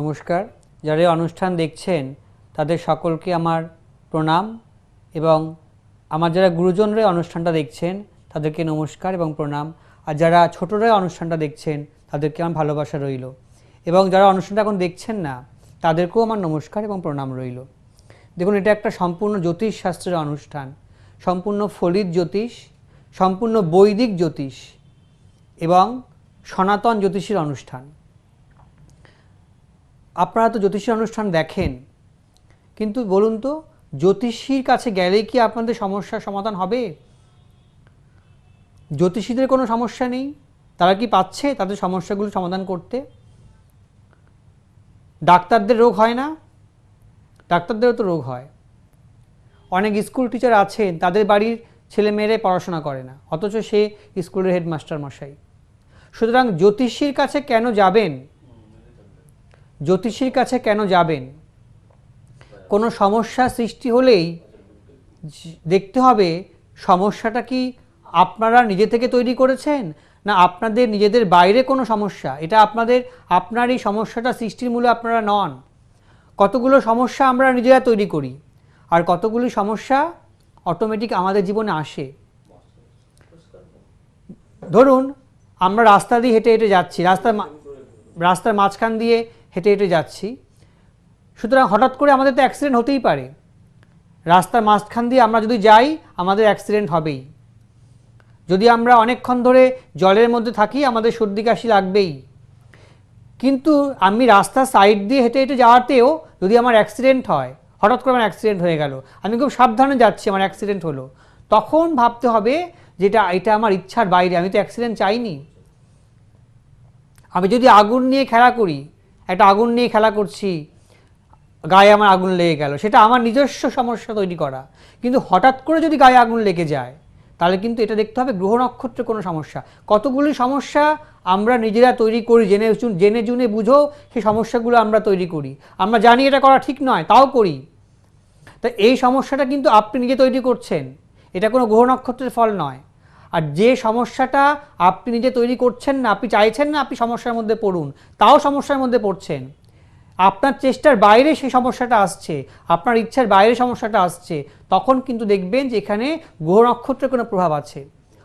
নমস্কার। যারা অনুষ্ঠান দেখছেন, তাদের সকলকে আমার প্রণাম এবং আমার যারা গুরুজনরা অনুষ্ঠানটা দেখছেন, তাদেরকে নমস্কার এবং প্রণাম। আর যারা ছোটরা অনুষ্ঠানটা দেখছেন, তাদেরকে আমার ভালোবাসা রইল। এবং যারা অনুষ্ঠানটা এখন দেখছেন না, তাদেরকেও আমার নমস্কার এবং প্রণাম রইল। দেখুন, এটা একটা সম্পূর্ণ জ্যোতিষ শাস্ত্রের অনুষ্ঠান। সম্পূর্ণ ফলিত জ্যোতিষ, সম্পূর্ণ বৈদিক জ্যোতিষ এবং সনাতন জ্যোতিষীর অনুষ্ঠান। আপনারা তো জ্যোতিষীর অনুষ্ঠান দেখেন, কিন্তু বলুন তো, জ্যোতিষীর কাছে গেলেই কি আপনাদের সমস্যার সমাধান হবে? জ্যোতিষীদের কোনো সমস্যা নেই? তারা কি পাচ্ছে তাদের সমস্যাগুলো সমাধান করতে? ডাক্তারদের রোগ হয় না? ডাক্তারদেরও তো রোগ হয়। অনেক স্কুল টিচার আছেন, তাদের বাড়ির ছেলেমেয়েরাই পড়াশোনা করে না, অথচ সে স্কুলের হেডমাস্টার মশাই সুতরাং জ্যোতিষীর কাছে কেন যাবেন? জ্যোতিষীর কাছে কেন যাবেন? কোনো সমস্যা সৃষ্টি হলেই দেখতে হবে, সমস্যাটা কি আপনারা নিজে থেকে তৈরি করেছেন? না আপনাদের নিজেদের বাইরে কোনো সমস্যা? এটা আপনাদের, আপনার এই সমস্যাটা সৃষ্টির মূলে আপনারা নন। কতগুলো সমস্যা আমরা নিজেরা তৈরি করি, আর কতগুলি সমস্যা অটোমেটিক আমাদের জীবনে আসে। ধরুন, আমরা রাস্তা দিয়ে হেঁটে হেঁটে যাচ্ছি, রাস্তার রাস্তার মাঝখান দিয়ে হেঁটে হেঁটে যাচ্ছি। সুতরাং হঠাৎ করে আমাদের তো অ্যাক্সিডেন্ট হতেই পারে। রাস্তার মাঝখান দিয়ে আমরা যদি যাই, আমাদের অ্যাক্সিডেন্ট হবেই। যদি আমরা অনেকক্ষণ ধরে জলের মধ্যে থাকি, আমাদের সর্দি কাশি লাগবেই। কিন্তু আমি রাস্তার সাইড দিয়ে হেঁটে হেঁটে যাওয়াতেও যদি আমার অ্যাক্সিডেন্ট হয়, হঠাৎ করে আমার অ্যাক্সিডেন্ট হয়ে গেল, আমি খুব সাবধানে যাচ্ছি, আমার অ্যাক্সিডেন্ট হলো। তখন ভাবতে হবে যেটা, এটা আমার ইচ্ছার বাইরে, আমি তো অ্যাক্সিডেন্ট চাইনি। আমি যদি আগুন নিয়ে খেলা করি একটা আগুন নিয়ে খেলা করছি, গায়ে আমার আগুন লেগে গেল। সেটা আমার নিজস্ব সমস্যা তৈরি করা। কিন্তু হঠাৎ করে যদি গায়ে আগুন লেগে যায়, তাহলে কিন্তু এটা দেখতে হবে গ্রহ নক্ষত্রের কোনো সমস্যা। কতগুলি সমস্যা আমরা নিজেরা তৈরি করি, জেনে জেনে জুনে বুঝো সেই সমস্যাগুলো আমরা তৈরি করি। আমরা জানি এটা করা ঠিক নয়, তাও করি। তা এই সমস্যাটা কিন্তু আপনি নিজে তৈরি করছেন। এটা কোনো গ্রহ নক্ষত্রের ফল নয়। আর যে সমস্যাটা আপনি নিজে তৈরি করছেন না, আপনি চাইছেন না আপনি সমস্যার মধ্যে পড়ুন, তাও সমস্যার মধ্যে পড়ছেন। আপনার চেষ্টার বাইরে সেই সমস্যাটা আসছে, আপনার ইচ্ছার বাইরে সমস্যাটা আসছে, তখন কিন্তু দেখবেন যে এখানে গ্রহ নক্ষত্রের কোনো প্রভাব আছে।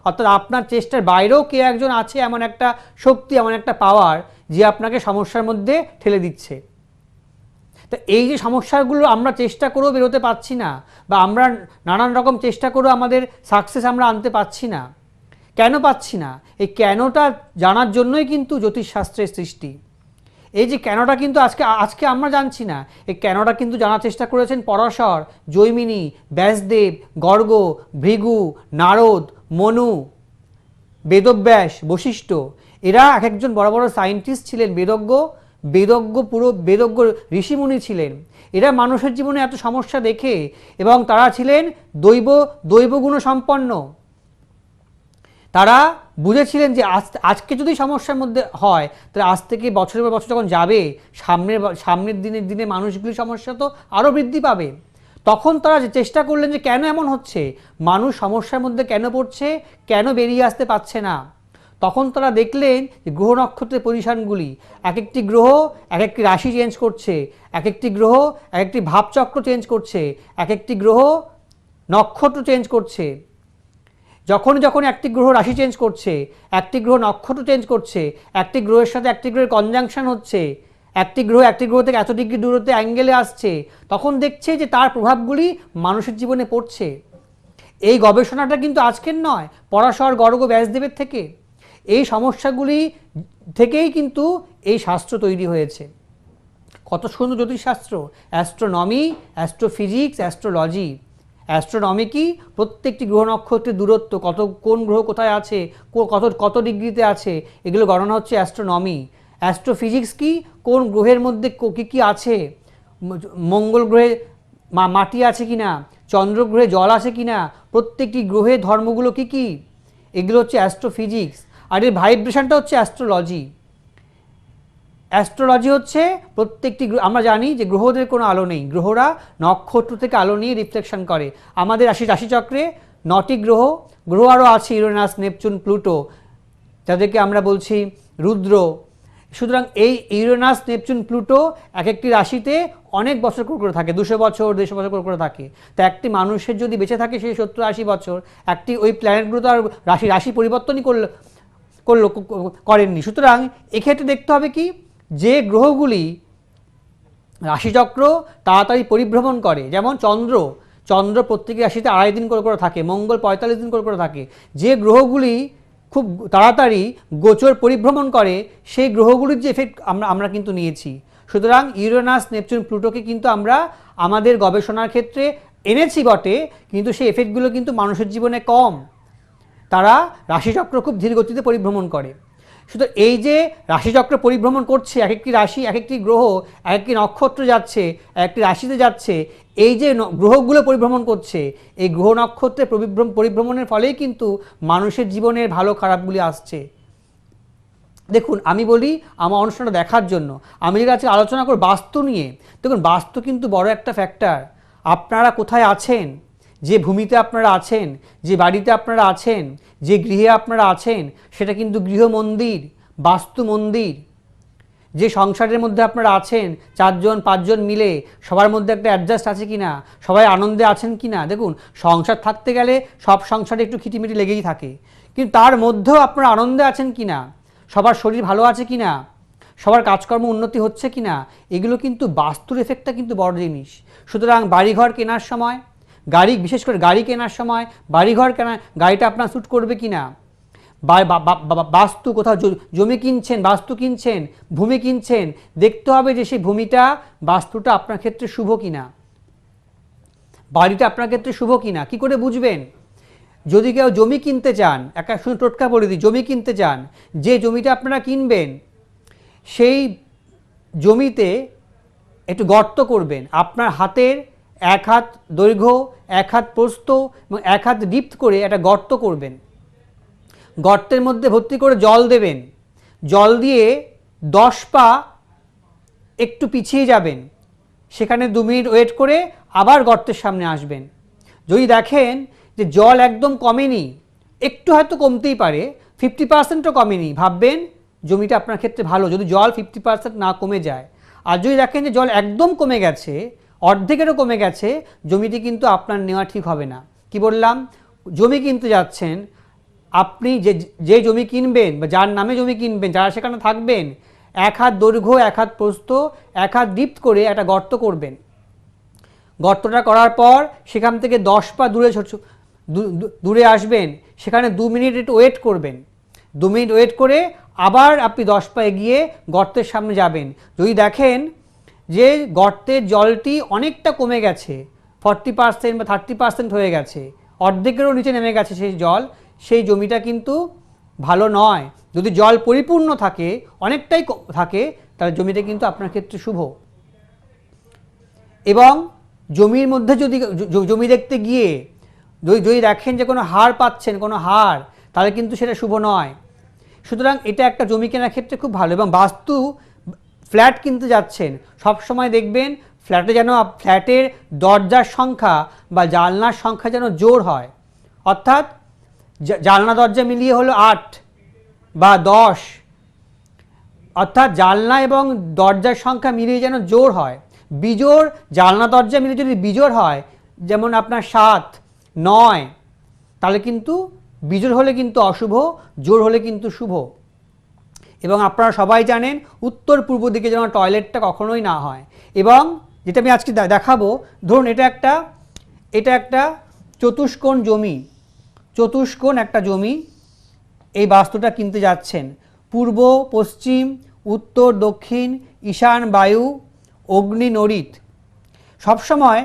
অর্থাৎ আপনার চেষ্টার বাইরেও কে একজন আছে এমন একটা শক্তি, এমন একটা পাওয়ার যে আপনাকে সমস্যার মধ্যে ঠেলে দিচ্ছে। তো এই যে সমস্যাগুলো আমরা চেষ্টা করেও বেরোতে পারছি না বা আমরা নানান রকম চেষ্টা করেও আমাদের সাকসেস আমরা আনতে পারছি না কেন পাচ্ছি না? এই কেনটা জানার জন্যই কিন্তু জ্যোতিষশাস্ত্রের সৃষ্টি। এই যে কেনটা কিন্তু আজকে আজকে আমরা জানছি না, এই কেনটা কিন্তু জানার চেষ্টা করেছেন পরাশর, জৈমিনী, ব্যাসদেব, গর্গ, ভৃগু, নারদ, মনু, বেদব্যাস, বশিষ্ঠ। এরা এক একজন বড় বড় সায়েন্টিস্ট ছিলেন, বেদজ্ঞ বেদজ্ঞ পুরো, বেদজ্ঞ ঋষিমুনি ছিলেন। এরা মানুষের জীবনে এত সমস্যা দেখে এবং তারা ছিলেন দৈব দৈবগুণ সম্পন্ন তারা বুঝেছিলেন যে আজ, আজকে যদি সমস্যার মধ্যে হয়, তাহলে আজ থেকে বছরের পর বছর যখন যাবে, সামনের সামনের দিনের দিনে মানুষগুলির সমস্যা তো আরও বৃদ্ধি পাবে। তখন তারা চেষ্টা করলেন যে কেন এমন হচ্ছে, মানুষ সমস্যার মধ্যে কেন পড়ছে, কেন বেরিয়ে আসতে পারছে না। তখন তারা দেখলেন যে গ্রহ নক্ষত্রের পজিশনগুলি এক একটি গ্রহ এক একটি রাশি চেঞ্জ করছে এক একটি গ্রহ এক একটি ভাবচক্র চেঞ্জ করছে এক একটি গ্রহ নক্ষত্র চেঞ্জ করছে। যখন যখন একটি গ্রহ রাশি চেঞ্জ করছে, একটি গ্রহ নক্ষত্র চেঞ্জ করছে, একটি গ্রহের সাথে একটি গ্রহের কনজাংশন হচ্ছে, একটি গ্রহ একটি গ্রহ থেকে এত ডিগ্রি দূরত্বে অ্যাঙ্গেলে আসছে, তখন দেখছে যে তার প্রভাবগুলি মানুষের জীবনে পড়ছে। এই গবেষণাটা কিন্তু আজকের নয় পরাশর গর্গ ব্যাসদেবের থেকে। এই সমস্যাগুলি থেকেই কিন্তু এই শাস্ত্র তৈরি হয়েছে। কত সুন্দর জ্যোতিষশাস্ত্র, অ্যাস্ট্রোনমি, অ্যাস্ট্রোফিজিক্স, অ্যাস্ট্রোলজি। অ্যাস্ট্রোনমি কি প্রত্যেকটি গ্রহ নক্ষত্রের দূরত্ব, কত, কোন গ্রহ কোথায় আছে কত কত ডিগ্রিতে আছে, এগুলো গণনা হচ্ছে অ্যাস্ট্রোনমি অ্যাস্ট্রোফিজিক্স কি কোন গ্রহের মধ্যে কী, কি আছে? মঙ্গল গ্রহে মাটি আছে কি না চন্দ্র গ্রহে জল আছে কি না প্রত্যেকটি গ্রহের ধর্মগুলো কি কি? এগুলো হচ্ছে অ্যাস্ট্রোফিজিক্স আর এর ভাইব্রেশনটা হচ্ছে অ্যাস্ট্রোলজি অ্যাস্ট্রোলজি হচ্ছে প্রত্যেকটি আমরা জানি যে গ্রহদের কোনো আলো নেই। গ্রহরা নক্ষত্র থেকে আলো নিয়ে রিফ্লেকশন করে। আমাদের রাশি, রাশিচক্রে নটি গ্রহ গ্রহ আরও আছে, ইউরেনাস, নেপচুন, প্লুটো, যাদেরকে আমরা বলছি রুদ্র। সুতরাং এই ইউরেনাস, নেপচুন, প্লুটো এক একটি রাশিতে অনেক বছর করে করে থাকে, দুশো বছর, দেড়শো বছর করে করে থাকে। তা একটি মানুষের যদি বেঁচে থাকে সেই সত্তর, আশি বছর, একটি ওই প্ল্যানেটগুলো তো আর রাশি রাশি পরিবর্তনই করল করল, করেননি। সুতরাং এক্ষেত্রে দেখতে হবে কি যে গ্রহগুলি রাশিচক্র তাড়াতাড়ি পরিভ্রমণ করে, যেমন চন্দ্র চন্দ্র প্রত্যেক রাশিতে আড়াই দিন করে করে থাকে, মঙ্গল পঁয়তাল্লিশ দিন করে করে থাকে, যে গ্রহগুলি খুব তাড়াতাড়ি গোচর পরিভ্রমণ করে, সেই গ্রহগুলির যে এফেক্ট আমরা আমরা কিন্তু নিয়েছি। সুতরাং ইউরেনাস, নেপচুন, প্লুটোকে কিন্তু আমরা আমাদের গবেষণার ক্ষেত্রে এনেছি বটে, কিন্তু সেই এফেক্টগুলো কিন্তু মানুষের জীবনে কম। তারা রাশিচক্র খুব ধীর গতিতে পরিভ্রমণ করে। শুধু এই যে রাশিচক্র পরিভ্রমণ করছে এক একটি রাশি এক একটি গ্রহ এক একটি নক্ষত্র যাচ্ছে এক একটি রাশিতে যাচ্ছে, এই যে গ্রহগুলো পরিভ্রমণ করছে, এই গ্রহ নক্ষত্রে পরিভ্রম পরিভ্রমণের ফলেই কিন্তু মানুষের জীবনের ভালো খারাপগুলি আসছে। দেখুন, আমি বলি আমার অনুষ্ঠানটা দেখার জন্য। আমি যদি আজকে আলোচনা করব বাস্তু নিয়ে, দেখুন, বাস্তু কিন্তু বড় একটা ফ্যাক্টর আপনারা কোথায় আছেন? যে ভূমিতে আপনারা আছেন? যে বাড়িতে আপনারা আছেন? যে গৃহে আপনারা আছেন, সেটা কিন্তু গৃহ মন্দির, বাস্তু মন্দির। যে সংসারের মধ্যে আপনারা আছেন, চারজন, পাঁচজন মিলে, সবার মধ্যে একটা অ্যাডজাস্ট আছে কি না সবাই আনন্দে আছেন কি না দেখুন, সংসার থাকতে গেলে সব সংসারে একটু খিটিমিটি লেগেই থাকে। কিন্তু তার মধ্যেও আপনারা আনন্দে আছেন কি না সবার শরীর ভালো আছে কি না সবার কাজকর্ম উন্নতি হচ্ছে কি না এগুলো কিন্তু বাস্তুর এফেক্টটা কিন্তু বড় জিনিস। সুতরাং বাড়িঘর কেনার সময় গাড়ি, বিশেষ করে গাড়ি কেনার সময়, বাড়িঘর কেনা গাড়িটা আপনার শ্যুট করবে কি না বাস্তু কোথাও জমি কিনছেন, বাস্তু কিনছেন, ভূমি কিনছেন, দেখতে হবে যে সেই ভূমিটা, বাস্তুটা আপনার ক্ষেত্রে শুভ কিনা। বাড়িটা আপনার ক্ষেত্রে শুভ কিনা, কি করে বুঝবেন? যদি কেউ জমি কিনতে চান একটা শুধু টোটকা বলে দিই, জমি কিনতে চান, যে জমিটা আপনারা কিনবেন, সেই জমিতে একটু গর্ত করবেন, আপনার হাতের এক হাত দৈর্ঘ্য, এক হাত প্রস্থ এবং এক হাত ডিপ্থ করে একটা গর্ত করবেন। গর্তের মধ্যে ভর্তি করে জল দেবেন। জল দিয়ে দশ পা একটু পিছিয়ে যাবেন। সেখানে দু মিনিট ওয়েট করে আবার গর্তের সামনে আসবেন। যদি দেখেন যে জল একদম কমেনি, একটু হয়তো কমতেই পারে ফিফটি পার্সেন্টও কমেনি, ভাববেন জমিটা আপনার ক্ষেত্রে ভালো। যদি জল ফিফটি পার্সেন্ট না কমে যায়, আর যদি দেখেন যে জল একদম কমে গেছে অর্ধেকেরও কমে গেছে, জমিটি কিন্তু আপনার নেওয়া ঠিক হবে না। কি বললাম? জমি কিনতে যাচ্ছেন, আপনি যে যে জমি কিনবেন বা যার নামে জমি কিনবেন, যারা সেখানে থাকবেন, এক হাত দৈর্ঘ্য, এক হাত প্রস্ত এক হাত ডিপ্ত করে একটা গর্ত করবেন। গর্তটা করার পর সেখান থেকে দশ পা দূরে দূরে আসবেন, সেখানে দু মিনিট একটু ওয়েট করবেন। দু মিনিট ওয়েট করে আবার আপনি দশ পা এগিয়ে গর্তের সামনে যাবেন। যদি দেখেন যে গর্তের জলটি অনেকটা কমে গেছে ফর্টি পার্সেন্ট বা থার্টি পার্সেন্ট হয়ে গেছে, অর্ধেকেরও নিচে নেমে গেছে সেই জল, সেই জমিটা কিন্তু ভালো নয়। যদি জল পরিপূর্ণ থাকে, অনেকটাই থাকে, তাহলে জমিটা কিন্তু আপনার ক্ষেত্রে শুভ। এবং জমির মধ্যে যদি জমি দেখতে গিয়ে যদি যদি দেখেন যে কোনো হার পাচ্ছেন, কোনো হার, তাহলে কিন্তু সেটা শুভ নয়। সুতরাং এটা একটা জমি কেনার ক্ষেত্রে খুব ভালো এবং বাস্তু ফ্ল্যাট কিনতে যাচ্ছেন। সব সময় দেখবেন ফ্ল্যাটে যেন ফ্ল্যাটের দরজার সংখ্যা বা জানলার সংখ্যা যেন জোর হয়। অর্থাৎ জা- জানলা দরজা মিলিয়ে হলো আট বা দশ। অর্থাৎ জানলা এবং দরজার সংখ্যা মিলিয়ে যেন জোর হয়। বিজোড় জানলা দরজা মিলিয়ে যদি বিজোড় হয়, যেমন আপনার সাত, নয়, তাহলে কিন্তু বিজোড় হলে কিন্তু অশুভ জোর হলে কিন্তু শুভ। এবং আপনারা সবাই জানেন উত্তর পূর্ব দিকে যেন টয়লেটটা কখনোই না হয়। এবং যেটা আমি আজকে দেখাবো, ধরুন এটা একটা এটা একটা চতুষ্কোণ জমি। চতুষ্কোণ একটা জমি, এই বাস্তুটা কিনতে যাচ্ছেন। পূর্ব, পশ্চিম, উত্তর, দক্ষিণ, ঈশান, বায়ু, অগ্নি নরিত সবসময়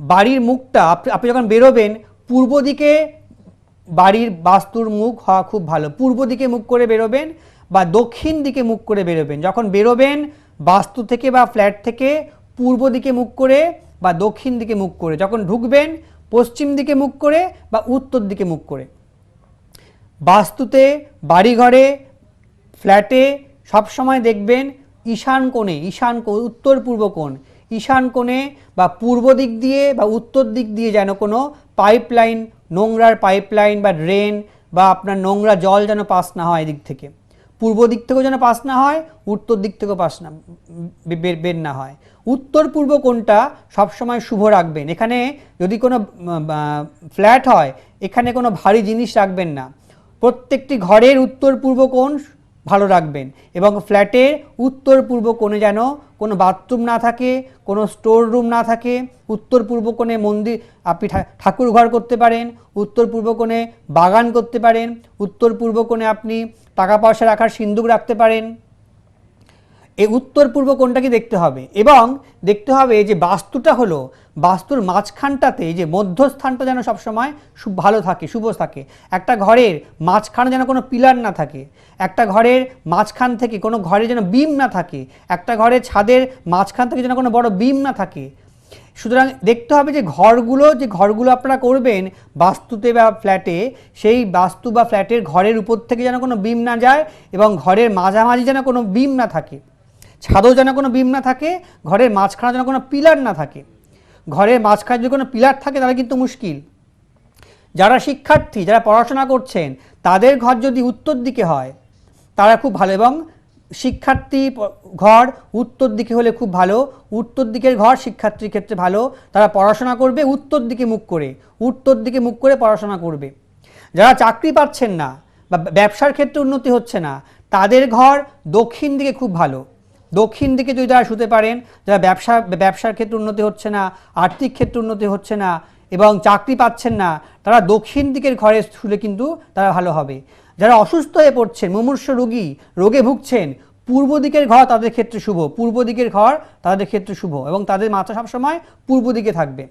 বাড়ির মুখটা আপনি যখন বেরোবেন, পূর্ব দিকে বাড়ির বাস্তুর মুখ হওয়া খুব ভালো। পূর্ব দিকে মুখ করে বেরোবেন বা দক্ষিণ দিকে মুখ করে বেরোবেন। যখন বেরোবেন, বাস্তু থেকে বা ফ্ল্যাট থেকে পূর্ব দিকে মুখ করে বা দক্ষিণ দিকে মুখ করে। যখন ঢুকবেন, পশ্চিম দিকে মুখ করে বা উত্তর দিকে মুখ করে। বাস্তুতে, বাড়িঘরে, ফ্ল্যাটে সবসময় দেখবেন ঈশান কোণে, ঈশান উত্তর পূর্ব কোণ। ঈশান কোণে বা পূর্ব দিক দিয়ে বা উত্তর দিক দিয়ে যেন কোনো পাইপলাইন নোংরার পাইপলাইন বা ড্রেন বা আপনার নোংরা জল যেন পাস না হয় এদিক থেকে। পূর্ব দিক থেকেও যেন পাস না হয়, উত্তর দিক থেকেও পাস না বের না হয়। উত্তর পূর্ব কোনটা সবসময় শুভ রাখবেন। এখানে যদি কোনো ফ্ল্যাট হয়, এখানে কোনো ভারী জিনিস রাখবেন না। প্রত্যেকটি ঘরের উত্তর পূর্ব কোণ ভালো রাখবেন। এবং ফ্ল্যাটের উত্তর পূর্ব কোণে যেন কোনো বাথরুম না থাকে, কোনো স্টোর রুম না থাকে, উত্তর পূর্ব কোণে মন্দির, আপনি ঠাকুর ঘর করতে পারেন, উত্তর পূর্ব কোণে বাগান করতে পারেন, উত্তর পূর্ব কোণে আপনি টাকা পয়সা রাখার সিন্দুক রাখতে পারেন। এই উত্তর পূর্ব কোণটাকে দেখতে হবে এবং দেখতে হবে যে বাস্তুটা হলো, বাস্তুর মাঝখানটাতে যে মধ্যস্থানটা যেন সবসময় সু- ভালো থাকে, শুভ থাকে। একটা ঘরের মাঝখানে যেন কোনো পিলার না থাকে। একটা ঘরের মাঝখান থেকে কোনো ঘরে যেন বিম না থাকে। একটা ঘরের ছাদের মাঝখান থেকে যেন কোনো বড় বিম না থাকে। সুতরাং দেখতে হবে যে ঘরগুলো যে ঘরগুলো আপনারা করবেন বাস্তুতে বা ফ্ল্যাটে, সেই বাস্তু বা ফ্ল্যাটের ঘরের উপর থেকে যেন কোনো বিম না যায় এবং ঘরের মাঝামাঝি যেন কোনো বিম না থাকে। ছাদও যেন কোনো বিম না থাকে, ঘরের মাঝখানে যেন কোনো পিলার না থাকে। ঘরের মাঝখানে যদি কোনো পিলার থাকে, তাহলে কিন্তু মুশকিল। যারা শিক্ষার্থী, যারা পড়াশোনা করছেন, তাদের ঘর যদি উত্তর দিকে হয়, তারা খুব ভালো এবং শিক্ষার্থী ঘর উত্তর দিকে হলে খুব ভালো। উত্তর দিকের ঘর শিক্ষার্থীর ক্ষেত্রে ভালো। তারা পড়াশোনা করবে উত্তর দিকে মুখ করে, উত্তর দিকে মুখ করে পড়াশোনা করবে। যারা চাকরি পাচ্ছেন না বা ব্যবসার ক্ষেত্রে উন্নতি হচ্ছে না, তাদের ঘর দক্ষিণ দিকে খুব ভালো। দক্ষিণ দিকে যদি তারা শুতে পারেন, যারা ব্যবসা, ব্যবসার ক্ষেত্রে উন্নতি হচ্ছে না, আর্থিক ক্ষেত্রে উন্নতি হচ্ছে না এবং চাকরি পাচ্ছেন না, তারা দক্ষিণ দিকের ঘরে শুলে কিন্তু তারা ভালো হবে। যারা অসুস্থ হয়ে পড়ছেন, মুমূর্ষ রোগী, রোগে ভুগছেন, পূর্ব দিকের ঘর তাদের ক্ষেত্রে শুভ। পূর্ব দিকের ঘর তাদের ক্ষেত্রে শুভ এবং তাদের মাথা সবসময় পূর্ব দিকে থাকবে।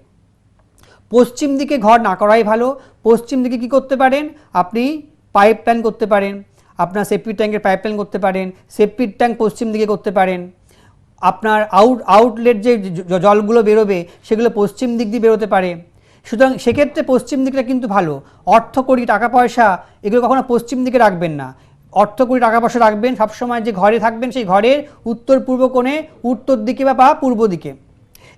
পশ্চিম দিকে ঘর না করাই ভালো। পশ্চিম দিকে কি করতে পারেন? আপনি পাইপ প্ল্যান করতে পারেন। আপনার সেফটি ট্যাঙ্কের পাইপ প্ল্যান করতে পারেন সেফটি ট্যাঙ্ক পশ্চিম দিকে করতে পারেন। আপনার আউট আউটলেট যে জলগুলো বেরোবে, সেগুলো পশ্চিম দিক দিয়ে বেরোতে পারে। সুতরাং সেক্ষেত্রে পশ্চিম দিকটা কিন্তু ভালো। অর্থ করি টাকা পয়সা, এগুলো কখনো পশ্চিম দিকে রাখবেন না। অর্থ করি টাকা পয়সা রাখবেন, সবসময় যে ঘরে থাকবেন সেই ঘরের উত্তর পূর্ব কোণে, উত্তর দিকে বা পূর্ব দিকে।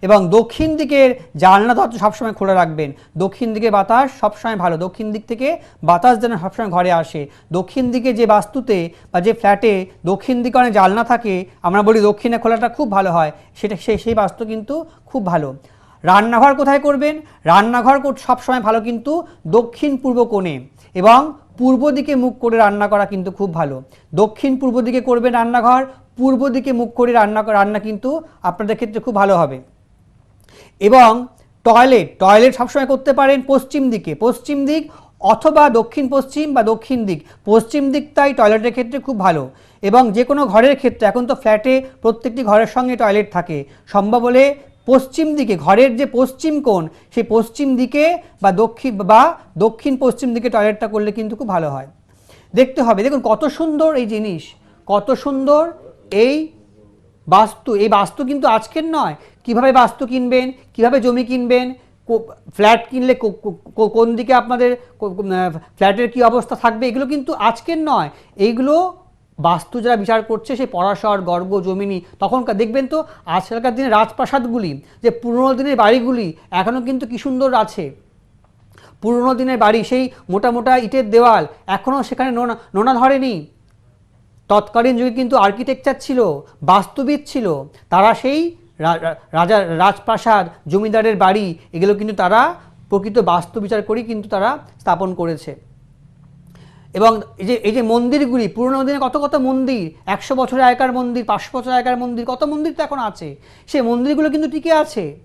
এবং দক্ষিণ দিকের জানলা দরজা সবসময় খোলা রাখবেন। দক্ষিণ দিকে বাতাস সবসময় ভালো। দক্ষিণ দিক থেকে বাতাস যেন সবসময় ঘরে আসে। দক্ষিণ দিকে যে বাস্তুতে বা যে ফ্ল্যাটে দক্ষিণ দিকে অনেক জানলা থাকে, আমরা বলি দক্ষিণে খোলাটা খুব ভালো হয়। সেটা সেই সেই বাস্তু কিন্তু খুব ভালো। রান্নাঘর কোথায় করবেন? রান্নাঘর সবসময় ভালো কিন্তু দক্ষিণ পূর্ব কোণে এবং পূর্ব দিকে মুখ করে রান্না করা কিন্তু খুব ভালো। দক্ষিণ পূর্ব দিকে করবেন রান্নাঘর, পূর্ব দিকে মুখ করে রান্না রান্না কিন্তু আপনাদের ক্ষেত্রে খুব ভালো হবে। এবং টয়লেট টয়লেট সবসময় করতে পারেন পশ্চিম দিকে। পশ্চিম দিক অথবা দক্ষিণ পশ্চিম বা দক্ষিণ দিক। পশ্চিম দিকটাই টয়লেটের ক্ষেত্রে খুব ভালো। এবং যে কোনো ঘরের ক্ষেত্রে, এখন তো ফ্ল্যাটে প্রত্যেকটি ঘরের সঙ্গে টয়লেট থাকে। সম্ভব হলে পশ্চিম দিকে, ঘরের যে পশ্চিম কোণ, সেই পশ্চিম দিকে বা দক্ষিণ বা দক্ষিণ পশ্চিম দিকে টয়লেটটা করলে কিন্তু খুব ভালো হয়। দেখতে হবে, দেখুন কত সুন্দর এই জিনিস। কত সুন্দর এই বাস্তু। এই বাস্তু কিন্তু আজকের নয় কীভাবে বাস্তু কিনবেন, কীভাবে জমি কিনবেন ফ্ল্যাট কিনলে কোন দিকে আপনাদের ফ্ল্যাটের কি অবস্থা থাকবে, এগুলো কিন্তু আজকের নয়। এইগুলো বাস্তু যারা বিচার করছে, সেই পরাশর, গর্গ, জমিনি, তখনকার, দেখবেন তো আজকালকার দিনে রাজপ্রাসাদগুলি, যে পুরোনো দিনের বাড়িগুলি এখনও কিন্তু কি সুন্দর আছে। পুরোনো দিনের বাড়ি, সেই মোটা মোটা ইটের দেওয়াল এখনও সেখানে নোনা নোনা ধরেনি। তৎকালীন যুগে কিন্তু আর্কিটেকচার ছিল, বাস্তুবিদ ছিল, তারা সেই রা- রা- রাজপ্রাসাদ, জমিদারের বাড়ি, এগুলো কিন্তু তারা প্রকৃত বাস্তু বিচার করেই কিন্তু তারা স্থাপন করেছে। এবং এই যে এই যে মন্দিরগুলি, পুরোনো দিনে কত কত মন্দির, একশো বছরের আগেকার মন্দির, পাঁচশো বছর আগেকার মন্দির, কত মন্দির তো এখন আছে। সেই মন্দিরগুলো কিন্তু টিকে আছে।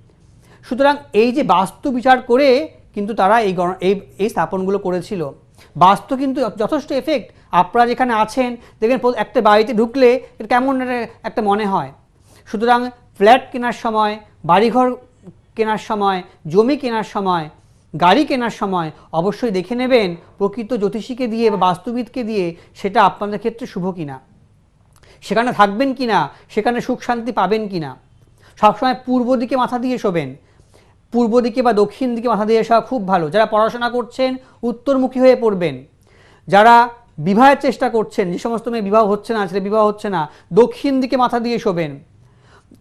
সুতরাং এই যে বাস্তু বিচার করে কিন্তু তারা এই এই এই স্থাপনগুলো করেছিল। বাস্তু কিন্তু যথেষ্ট এফেক্ট আপনারা যেখানে আছেন, দেখবেন একটা বাড়িতে ঢুকলে কেমন একটা মনে হয়। সুতরাং ফ্ল্যাট কেনার সময়, বাড়িঘর কেনার সময়, জমি কেনার সময়, গাড়ি কেনার সময় অবশ্যই দেখে নেবেন প্রকৃত জ্যোতিষীকে দিয়ে বা বাস্তুবিদকে দিয়ে সেটা আপনাদের ক্ষেত্রে শুভ কিনা। সেখানে থাকবেন কিনা, সেখানে সুখ শান্তি পাবেন কিনা। সবসময় পূর্ব দিকে মাথা দিয়ে শোবেন। পূর্ব দিকে বা দক্ষিণ দিকে মাথা দিয়ে শোয়া খুব ভালো। যারা পড়াশোনা করছেন, উত্তরমুখী হয়ে পড়বেন। যারা বিবাহের চেষ্টা করছেন, যে সমস্ত মেয়ে বিবাহ হচ্ছে না, ছেলে বিবাহ হচ্ছে না, দক্ষিণ দিকে মাথা দিয়ে শোবেন।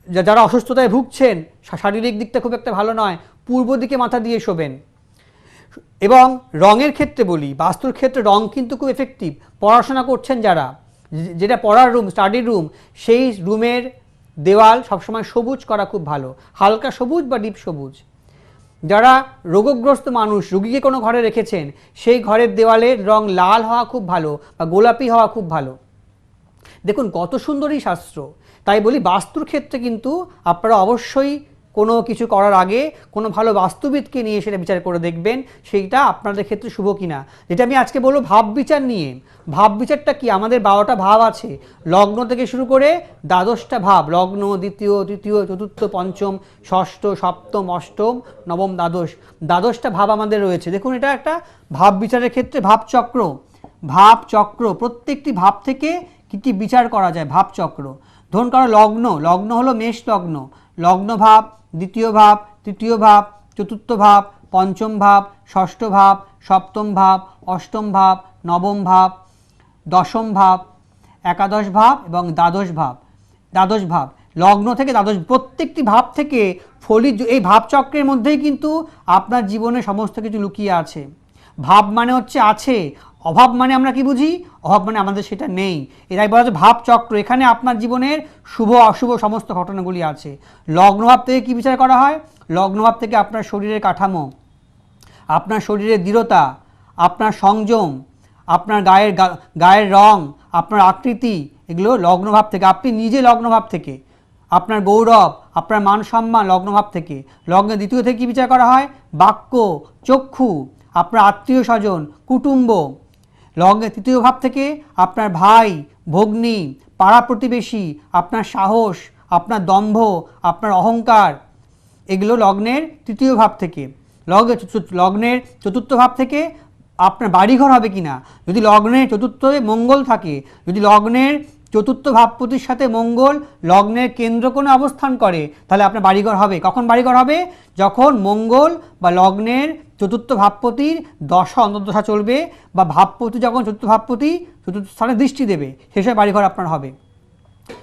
যারা অসুস্থতায় ভুগছেন শারীরিক দিকটা খুব একটা ভালো নয়, পূর্ব দিকে মাথা দিয়ে শোবেন। এবং রঙের ক্ষেত্রে বলি, বাস্তুর ক্ষেত্রে রং কিন্তু খুব এফেক্টিভ পড়াশোনা করছেন যারা যেটা পড়ার রুম স্টাডি রুম সেই রুমের দেওয়াল সবসময় সবুজ করা খুব ভালো। হালকা সবুজ বা ডিপ সবুজ। যারা রোগগ্রস্ত মানুষ, রুগীকে কোনো ঘরে রেখেছেন, সেই ঘরের দেওয়ালের রং লাল হওয়া খুব ভালো বা গোলাপি হওয়া খুব ভালো। দেখুন, কত সুন্দরই শাস্ত্র। তাই বলি বাস্তুর ক্ষেত্রে কিন্তু আপনারা অবশ্যই কোনো কিছু করার আগে কোনো ভালো বাস্তুবিদকে নিয়ে সেটা বিচার করে দেখবেন, সেইটা আপনাদের ক্ষেত্রে শুভ কিনা। যেটা আমি আজকে বলব ভাব বিচার নিয়ে। ভাব বিচারটা কি? আমাদের বারোটা ভাব আছে। লগ্ন থেকে শুরু করে দ্বাদশটা ভাব, লগ্ন, দ্বিতীয়, তৃতীয়, চতুর্থ, পঞ্চম, ষষ্ঠ, সপ্তম, অষ্টম, নবম, দ্বাদশ। দ্বাদশটা ভাব আমাদের রয়েছে। দেখুন, এটা একটা ভাব বিচারের ক্ষেত্রে ভাবচক্র ভাবচক্র প্রত্যেকটি ভাব থেকে কী কী বিচার করা যায় ভাব চক্র? ধরুন কারও লগ্ন লগ্ন হলো মেষ লগ্ন। লগ্ন ভাব, দ্বিতীয় ভাব, তৃতীয় ভাব, চতুর্থ ভাব, পঞ্চম ভাব, ষষ্ঠ ভাব, সপ্তম ভাব, অষ্টম ভাব, নবম ভাব, দশম ভাব, একাদশ ভাব এবং দ্বাদশ ভাব। দ্বাদশ ভাব, লগ্ন থেকে দ্বাদশ, প্রত্যেকটি ভাব থেকে ফলিত এই ভাবচক্রের মধ্যেই কিন্তু আপনার জীবনে সমস্ত কিছু লুকিয়ে আছে। ভাব মানে হচ্ছে আছে অভাব মানে আমরা কি বুঝি? অভাব মানে আমাদের সেটা নেই। এটাই বলা হচ্ছে ভাবচক্র। এখানে আপনার জীবনের শুভ, অশুভ সমস্ত ঘটনাগুলি আছে। লগ্নভাব থেকে কি বিচার করা হয়? লগ্নভাব থেকে আপনার শরীরের কাঠামো, আপনার শরীরের দৃঢ়তা, আপনার সংযম, আপনার গায়ের গায়ের রং, আপনার আকৃতি, এগুলো লগ্নভাব থেকে। আপনি নিজে লগ্নভাব থেকে। আপনার গৌরব, আপনার মান সম্মান লগ্নভাব থেকে। লগ্নের দ্বিতীয় থেকে কী বিচার করা হয়? বাক্য, চক্ষু, আপনার আত্মীয় স্বজন, কুটুম্ব লগ্নের তৃতীয় ভাব থেকে আপনার ভাই, ভগ্নী, পাড়া প্রতিবেশী, আপনার সাহস, আপনার দম্ভ আপনার অহংকার, এগুলো লগ্নের তৃতীয় ভাব থেকে। লগ্নে লগ্নের চতুর্থ ভাব থেকে আপনার বাড়িঘর হবে কিনা? যদি লগ্নের চতুর্থ মঙ্গল থাকে, যদি লগ্নের চতুর্থ ভাবপতির সাথে মঙ্গল লগ্নের কেন্দ্র কোনো অবস্থান করে। তাহলে আপনার বাড়িঘর হবে। কখন বাড়িঘর হবে? যখন মঙ্গল বা লগ্নের চতুর্থ ভাবপতির দশা, অন্তর্দশা চলবে বা ভাবপতি যখন চতুর্থ ভাবপতি, চতুর্থ স্থানে দৃষ্টি দেবে সেসব বাড়িঘর আপনার হবে।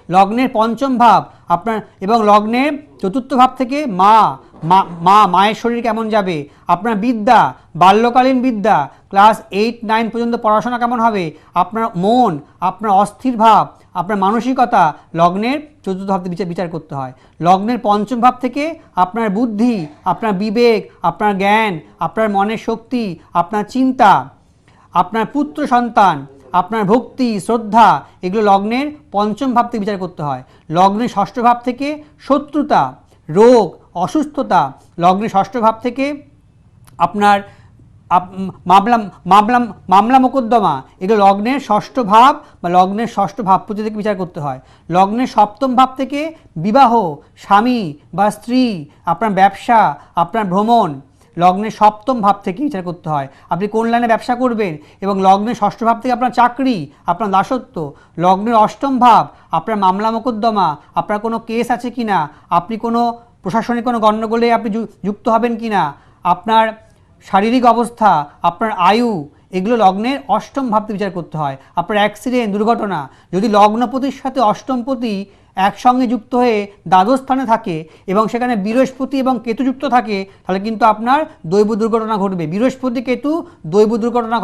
লগ্নের পঞ্চম ভাব আপনার এবং লগ্নের চতুর্থ ভাব থেকে মা মা- মায়ের শরীর কেমন যাবে? আপনার বিদ্যা, বাল্যকালীন বিদ্যা, ক্লাস এইট নাইন পর্যন্ত পড়াশোনা কেমন হবে? আপনার মন, আপনার অস্থির ভাব, আপনার মানসিকতা, লগ্নের চতুর্থ ভাব থেকে বিচার বিচার করতে হয়। লগ্নের পঞ্চম ভাব থেকে আপনার বুদ্ধি, আপনার বিবেক, আপনার জ্ঞান, আপনার মনের শক্তি, আপনার চিন্তা, আপনার পুত্র সন্তান, আপনার ভক্তি, শ্রদ্ধা, এগুলো লগ্নের পঞ্চম ভাব থেকে বিচার করতে হয়। লগ্নের ষষ্ঠ ভাব থেকে শত্রুতা রোগ, অসুস্থতা, লগ্নে ষষ্ঠ ভাব থেকে আপনার আপ- মামলা মামলা মামলা মোকদ্দমা, এগুলো লগ্নের ষষ্ঠ ভাব বা লগ্নের ষষ্ঠ ভাব পুজো থেকে বিচার করতে হয়। লগ্নের সপ্তম ভাব থেকে বিবাহ, স্বামী বা স্ত্রী, আপনার ব্যবসা, আপনার ভ্রমণ লগ্নের সপ্তম ভাব থেকে বিচার করতে হয়। আপনি কোন লাইনে ব্যবসা করবেন? এবং লগ্নের ষষ্ঠ ভাব থেকে আপনার চাকরি, আপনার দাসত্ব। লগ্নের অষ্টম ভাব, আপনার মামলা মোকদ্দমা, আপনার কোনো কেস আছে কি না আপনি কোনো প্রশাসনিক কোনো গণ্ডগোলে আপনি যুক্ত হবেন কি না আপনার শারীরিক অবস্থা, আপনার আয়ু, এগুলো লগ্নের অষ্টম ভাবতে বিচার করতে হয়। আপনার অ্যাক্সিডেন্ট, দুর্ঘটনা। যদি লগ্নপতির সাথে অষ্টমপতি একসঙ্গে যুক্ত হয়ে দ্বাদশ স্থানে থাকে এবং সেখানে বৃহস্পতি এবং কেতু যুক্ত থাকে, তাহলে কিন্তু আপনার দৈব দুর্ঘটনা ঘটবে। বৃহস্পতি, কেতু দৈব দুর্ঘটনা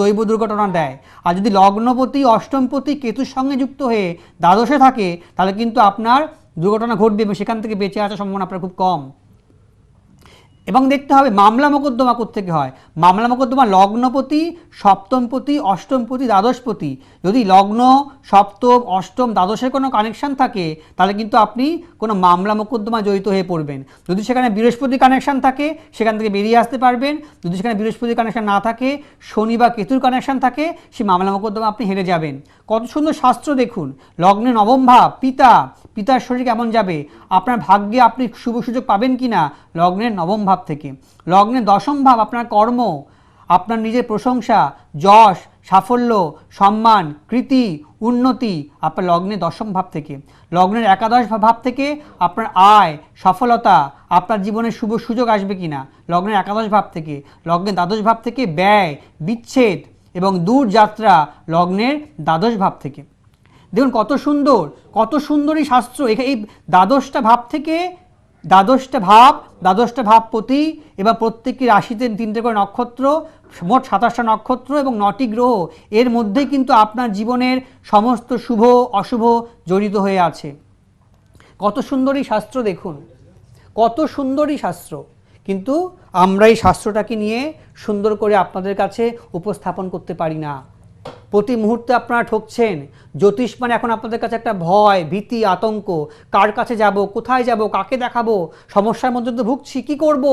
দৈব দুর্ঘটনা দেয়। আর যদি লগ্নপতি, অষ্টমপতি, কেতুর সঙ্গে যুক্ত হয়ে দ্বাদশে থাকে, তাহলে কিন্তু আপনার দুর্ঘটনা ঘটবে এবং সেখান থেকে বেঁচে আসার সম্ভাবনা আপনার খুব কম। এবং দেখতে হবে মামলা মোকদ্দমা থেকে হয়? মামলা মোকদ্দমা লগ্নপতি, সপ্তমপতি, অষ্টমপতি, দ্বাদশপতি। যদি লগ্ন, সপ্তম, অষ্টম, দ্বাদশের কোনো কানেকশন থাকে, তাহলে কিন্তু আপনি কোনো মামলা মোকদ্দমা জড়িত হয়ে পড়বেন। যদি সেখানে বৃহস্পতি কানেকশন থাকে, সেখান থেকে বেরিয়ে আসতে পারবেন। যদি সেখানে বৃহস্পতি কানেকশান না থাকে, শনি বা কেতুর কানেকশন থাকে, সেই মামলা মোকদ্দমা আপনি হেরে যাবেন। কত সুন্দর শাস্ত্র দেখুন। লগ্নে নবম ভাব, পিতা, পিতার শরীর কেমন যাবে? আপনার ভাগ্যে আপনি শুভ সুযোগ পাবেন কি না লগ্নের নবম ভাব থেকে। লগ্নের দশম ভাব, আপনার কর্ম, আপনার নিজের প্রশংসা, যশ, সাফল্য, সম্মান, কৃতি, উন্নতি, আপনার লগ্নের দশম ভাব থেকে। লগ্নের একাদশ ভাব থেকে আপনার আয়, সফলতা, আপনার জীবনে শুভ সুযোগ আসবে কি না লগ্নের একাদশ ভাব থেকে। লগ্নের দ্বাদশ ভাব থেকে ব্যয়, বিচ্ছেদ এবং দূর যাত্রা লগ্নের দ্বাদশ ভাব থেকে। দেখুন কত সুন্দর কত সুন্দর এই শাস্ত্র এই দ্বাদশটা ভাব থেকে দ্বাদশটা ভাব, দ্বাদশটা ভাবপতি এবার প্রত্যেকটি রাশিতে তিনটে করে নক্ষত্র, মোট সাতাশটা নক্ষত্র এবং নটি গ্রহ। এর মধ্যেই কিন্তু আপনার জীবনের সমস্ত শুভ, অশুভ জড়িত হয়ে আছে। কত সুন্দরী শাস্ত্র দেখুন। কত সুন্দরী শাস্ত্র। কিন্তু আমরা এই শাস্ত্রটাকে নিয়ে সুন্দর করে আপনাদের কাছে উপস্থাপন করতে পারি না। প্রতি মুহূর্তে আপনারা ঠকছেন। জ্যোতিষ মানে এখন আপনাদের কাছে একটা ভয়, ভীতি, আতঙ্ক। কার কাছে যাব, কোথায় যাব, কাকে দেখাবো, সমস্যার মধ্যে তো ভুগছি, কী করব?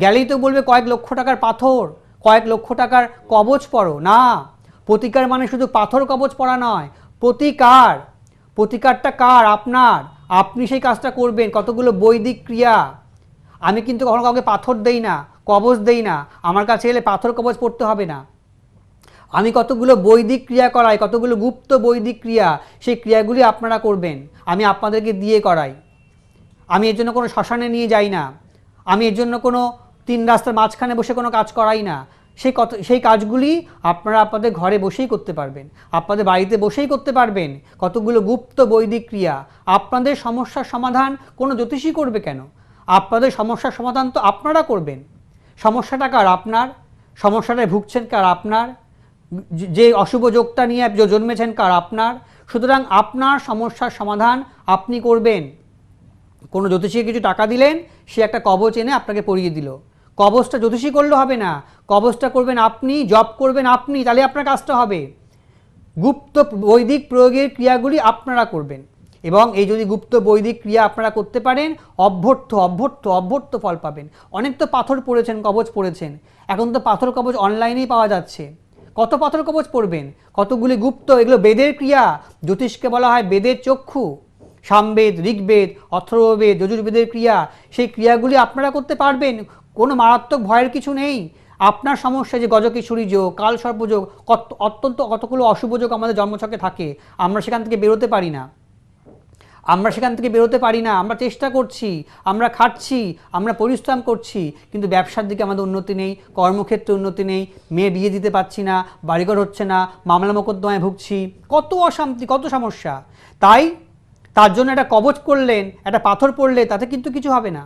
গেলেই তো বলবে কয়েক লক্ষ টাকার পাথর, কয়েক লক্ষ টাকার কবচ পড়ো। না, প্রতিকার মানে শুধু পাথর কবচ পড়া নয়, প্রতিকার। প্রতিকারটা কার? আপনার। আপনি সেই কাজটা করবেন। কতগুলো বৈদিক ক্রিয়া। আমি কিন্তু কখনো কাউকে পাথর দেই না কবচ দেই না। আমার কাছে এলে পাথর কবচ পড়তে হবে না। আমি কতগুলো বৈদিক ক্রিয়া করাই, কতগুলো গুপ্ত বৈদিক ক্রিয়া, সেই ক্রিয়াগুলি আপনারা করবেন। আমি আপনাদেরকে দিয়ে করাই। আমি এর জন্য কোনো শ্মশানে নিয়ে যাই না। আমি এর জন্য কোনো তিন রাস্তার মাঝখানে বসে কোনো কাজ করাই না। সেই কত, সেই কাজগুলি আপনারা আপনাদের ঘরে বসেই করতে পারবেন। আপনাদের বাড়িতে বসেই করতে পারবেন। কতগুলো গুপ্ত বৈদিক ক্রিয়া। আপনাদের সমস্যার সমাধান কোনো জ্যোতিষী করবে কেন? আপনাদের সমস্যার সমাধান তো আপনারা করবেন। সমস্যাটা কার আপনার? সমস্যাটায় ভুগছেন কার আপনার? যে- অশুভ যোগটা নিয়ে জন্মেছেন কার আপনার? সুতরাং আপনার সমস্যার সমাধান আপনি করবেন। কোনো জ্যোতিষীকে কিছু টাকা দিলেন, সে একটা কবচ এনে আপনাকে পরিয়ে দিল। কবচটা জ্যোতিষী করলে হবে না। কবচটা করবেন আপনি জব করবেন আপনি, তাহলে আপনার কাজটা হবে। গুপ্ত বৈদিক প্রয়োগের ক্রিয়াগুলি আপনারা করবেন। এবং এই যদি গুপ্ত বৈদিক ক্রিয়া আপনারা করতে পারেন, অভ্যর্থ অভ্যর্থ অভ্যর্থ ফল পাবেন। অনেক তো পাথর পড়েছেন, কবচ পড়েছেন। এখন তো পাথর কবচ অনলাইনেই পাওয়া যাচ্ছে। কত পাথর কবচ পড়বেন? কতগুলি গুপ্ত? এগুলো বেদের ক্রিয়া। জ্যোতিষকে বলা হয় বেদের চক্ষু। সামবেদ, ঋগ্বেদ, অথর্ববেদ, যজুর্বেদের ক্রিয়া। সেই ক্রিয়াগুলি আপনারা করতে পারবেন। কোনো মারাত্মক ভয়ের কিছু নেই। আপনার সমস্যা যে গজকিশোরী যোগ কাল কত অত্যন্ত কতগুলো অশুভ যোগ আমাদের জন্মছকে থাকে, আমরা সেখান থেকে বেরোতে পারি না। আমরা সেখান থেকে বেরোতে পারি না, আমরা চেষ্টা করছি, আমরা খাচ্ছি আমরা পরিশ্রম করছি, কিন্তু ব্যবসার দিকে আমাদের উন্নতি নেই, কর্মক্ষেত্রে উন্নতি নেই, মেয়ে বিয়ে দিতে পারছি না, বাড়িঘর হচ্ছে না, মামলা মোকদ্দমায় ভুগছি, কত অশান্তি, কত সমস্যা। তাই তার জন্য একটা কবচ করলেন একটা পাথর পড়লে, তাতে কিন্তু কিছু হবে না।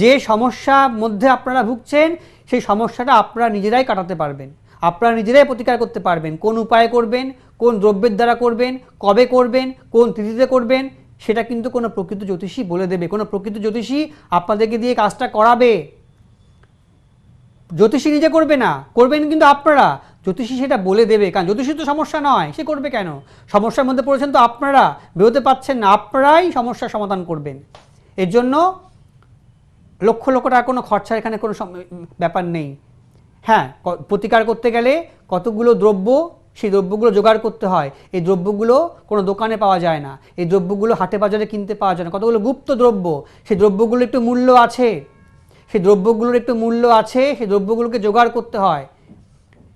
যে সমস্যার মধ্যে আপনারা ভুগছেন, সেই সমস্যাটা আপনারা নিজেরাই কাটাতে পারবেন। আপনারা নিজেরাই প্রতিকার করতে পারবেন। কোন উপায়ে করবেন, কোন দ্রব্যের দ্বারা করবেন, কবে করবেন, কোন তিথিতে করবেন সেটা কিন্তু কোনো প্রকৃত জ্যোতিষী বলে দেবে। কোনো প্রকৃত জ্যোতিষী আপনাদেরকে দিয়ে কাজটা করাবে। জ্যোতিষী নিজে করবে না, করবেন কিন্তু আপনারা। জ্যোতিষী সেটা বলে দেবে, কারণ জ্যোতিষী তো সমস্যা নয়, সে করবে কেন? সমস্যার মধ্যে পড়েছেন তো আপনারা, বেরোতে পারছেন না, আপনারাই সমস্যার সমাধান করবেন। এর জন্য লক্ষ লক্ষ টাকা কোনো খরচা এখানে কোনো ব্যাপার নেই। হ্যাঁ প্রতিকার করতে গেলে কতগুলো দ্রব্য সেই দ্রব্যগুলো জোগাড় করতে হয়। এই দ্রব্যগুলো কোনো দোকানে পাওয়া যায় না। এই দ্রব্যগুলো হাটে বাজারে কিনতে পাওয়া যায় না। কতগুলো গুপ্ত দ্রব্য। সেই দ্রব্যগুলো একটু মূল্য আছে। সেই দ্রব্যগুলোর একটু মূল্য আছে। সেই দ্রব্যগুলোকে জোগাড় করতে হয়।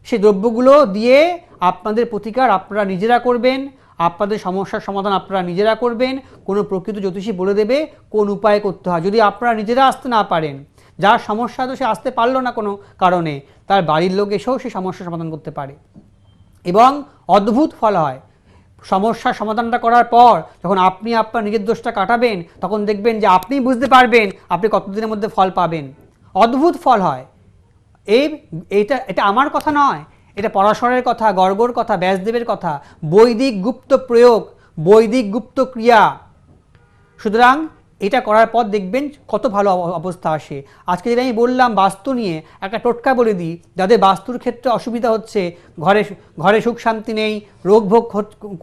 সেই দ্রব্যগুলো দিয়ে আপনাদের প্রতিকার আপনারা নিজেরা করবেন। আপনাদের সমস্যার সমাধান আপনারা নিজেরা করবেন। কোনো প্রকৃত জ্যোতিষী বলে দেবে কোন উপায় করতে হয়। যদি আপনারা নিজেরা আসতে না পারেন, যার সমস্যা তো সে আসতে পারল না কোনো কারণে, তার বাড়ির লোক এসেও সে সমস্যার সমাধান করতে পারে। এবং অদ্ভুত ফল হয়। সমস্যার সমাধানটা করার পর যখন আপনি আপনার নিজের দোষটা কাটাবেন, তখন দেখবেন যে আপনি বুঝতে পারবেন আপনি কতদিনের মধ্যে ফল পাবেন। অদ্ভুত ফল হয়। এই, এইটা, এটা আমার কথা নয়। এটা পরাশরের কথা গর্গর কথা, ব্যাসদেবের কথা। বৈদিক গুপ্ত প্রয়োগ, বৈদিক গুপ্ত ক্রিয়া। সুতরাং এটা করার পর দেখবেন কত ভালো অবস্থা আসে। আজকে যেটা আমি বললাম বাস্তু নিয়ে একটা টোটকা বলে দিই, যাদের বাস্তুর ক্ষেত্রে অসুবিধা হচ্ছে, ঘরে ঘরে সুখ শান্তি নেই, রোগ ভোগ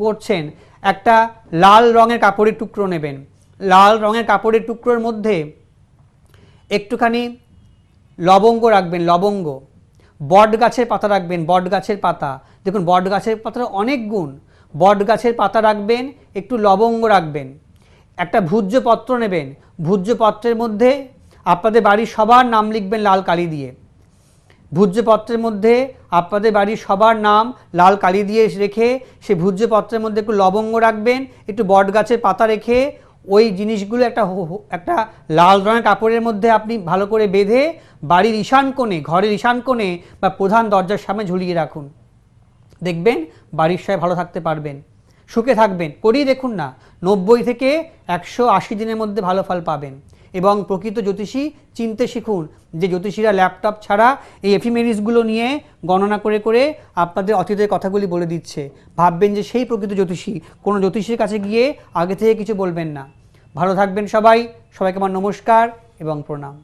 করছেন, একটা লাল রঙের কাপড়ের টুকরো নেবেন। লাল রঙের কাপড়ের টুকরোর মধ্যে একটুখানি লবঙ্গ রাখবেন, লবঙ্গ। বট গাছের পাতা রাখবেন বট গাছের পাতা। দেখুন বট গাছের পাতার অনেক গুণ। বট গাছের পাতা রাখবেন, একটু লবঙ্গ রাখবেন। একটা ভূজ্য পত্র নেবেন। ভূজ্য পত্রের মধ্যে আপনাদের বাড়ির সবার নাম লিখবেন লাল কালি দিয়ে। ভূজ্যপত্রের মধ্যে আপনাদের বাড়ির সবার নাম লাল কালি দিয়ে রেখে সেই ভূজ্যপত্রের মধ্যে একটু লবঙ্গ রাখবেন, একটু বট গাছের পাতা রেখে ওই জিনিসগুলো একটা একটা লাল রঙের কাপড়ের মধ্যে আপনি ভালো করে বেঁধে বাড়ির ঈশান কোণে, ঘরের ঈশান কোণে বা প্রধান দরজার সামনে ঝুলিয়ে রাখুন। দেখবেন বাড়ির সবাই ভালো থাকতে পারবেন। সুখে থাকবেন করেই দেখুন না। নব্বই থেকে একশো আশি দিনের মধ্যে ভালো ফল পাবেন। এবং প্রকৃত জ্যোতিষী চিনতে শিখুন যে জ্যোতিষীরা ল্যাপটপ ছাড়া এই এফিমেরিসগুলো নিয়ে গণনা করে করে আপনাদের অতীতের কথাগুলি বলে দিচ্ছে। ভাববেন যে সেই প্রকৃত জ্যোতিষী, কোনো জ্যোতিষীর কাছে গিয়ে আগে থেকে কিছু বলবেন না। ভালো থাকবেন সবাই, সবাইকে আমার নমস্কার এবং প্রণাম।